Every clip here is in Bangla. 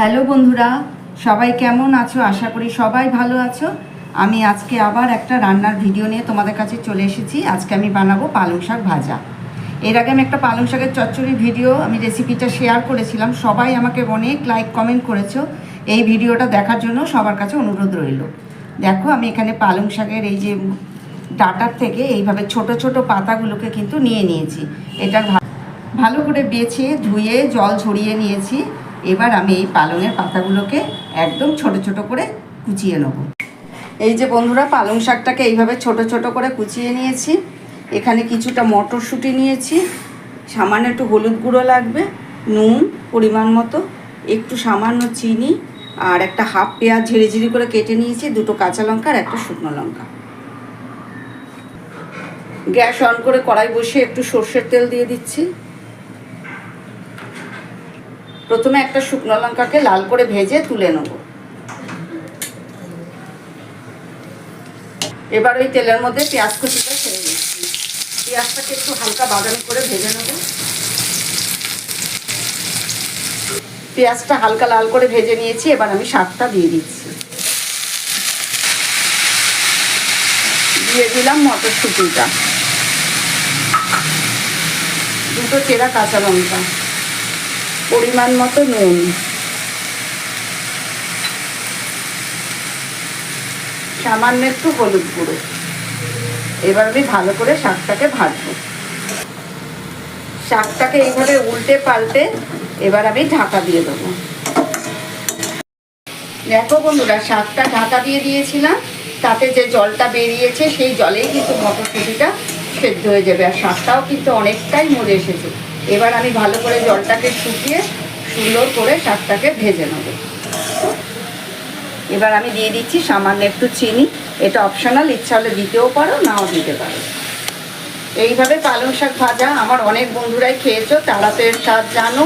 হ্যালো বন্ধুরা, সবাই কেমন আছো? আশা করি সবাই ভালো আছো। আমি আজকে আবার একটা রান্নার ভিডিও নিয়ে তোমাদের কাছে চলে এসেছি। আজকে আমি বানাবো পালং শাক ভাজা। এর আগে আমি একটা পালং শাকের চচ্চড়ি ভিডিও, আমি রেসিপিটা শেয়ার করেছিলাম। সবাই আমাকে অনেক লাইক কমেন্ট করেছ। এই ভিডিওটা দেখার জন্য সবার কাছে অনুরোধ রইল। দেখো, আমি এখানে পালং শাকের এই যে ডাটার থেকে এইভাবে ছোট ছোট পাতাগুলোকে কিন্তু নিয়ে নিয়েছি। এটা ভালো করে বেছে, ধুয়ে, জল ঝরিয়ে নিয়েছি। এবার আমি এই পালংয়ের পাতাগুলোকে একদম ছোট ছোট করে কুচিয়ে নেব। এই যে বন্ধুরা, পালং শাকটাকে এইভাবে ছোট ছোট করে কুচিয়ে নিয়েছি। এখানে কিছুটা মটরশুঁটি নিয়েছি। সামান্য একটু হলুদ গুঁড়ো লাগবে, নুন, পরিমাণ মতো, একটু সামান্য চিনি, আর একটা হাফ পেঁয়াজ ঝিরি করে কেটে নিয়েছি, দুটো কাঁচা লঙ্কা আর একটা শুকনো লঙ্কা। গ্যাস অন করে কড়াই বসিয়ে একটু সর্ষের তেল দিয়ে দিচ্ছি। প্রথমে একটা শুকনো লঙ্কাকে লাল করে ভেজে তুলে নেব। এবার ওই তেলের মধ্যে পেঁয়াজ কুচিটা ছেড়ে দিচ্ছি। পেঁয়াজটাকে একটু হালকা বাদামি করে ভেজে নেব। পেঁয়াজটা হালকা লাল করে ভেজে নিয়েছি, এবার আমি শাকটা দিয়ে দিচ্ছি। দিয়ে দিলাম মটরশুঁটিটা। দুটো চেরা কাঁচা লঙ্কা। পরিমাণ মতো নুন। সামান্য একটু হলুদ গুঁড়ো। এবার আমি ভালো করে শাকটাকে ভাজবো। শাকটাকে এইভাবে উল্টে পাল্টে এবার আমি ঢাকা দিয়ে দেবো। দেখো বন্ধুরা, শাকটা ঢাকা দিয়ে দিয়েছিলাম। তাতে যে জলটা বেরিয়েছে, সেই জলেই কিন্তু মটরশুঁটিটা সেদ্ধ হয়ে যাবে। আর শাকটাও কিন্তু অনেকটাই মরে এসেছে। এবার আমি ভালো করে জলটাকে শুকিয়ে সুন্দর করে শাকটাকে ভেজে নেব। এবার আমি দিয়ে দিচ্ছি সামান্য একটু চিনি। এটা অপশনাল ইচ্ছা হলে দিতেও পারো, নাও দিতে পারো। এইভাবে পালং শাক ভাজা আমার অনেক বন্ধুরাই খেয়েছো তারা তো এর স্বাদ জানো।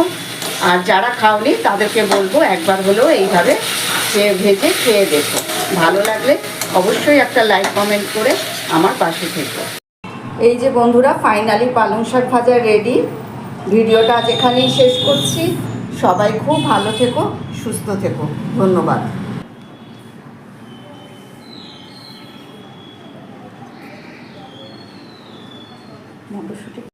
আর যারা খাওনি, তাদেরকে বলব একবার হলেও এইভাবে খেয়ে ভেজে খেয়ে দেখো। ভালো লাগলে অবশ্যই একটা লাইক কমেন্ট করে আমার পাশে থেকো। এই যে বন্ধুরা ফাইনালি পালং শাক ভাজা রেডি ভিডিওটা আজ এখানেই শেষ করছি। সবাই খুব ভালো থেকো সুস্থ থেকো। ধন্যবাদ।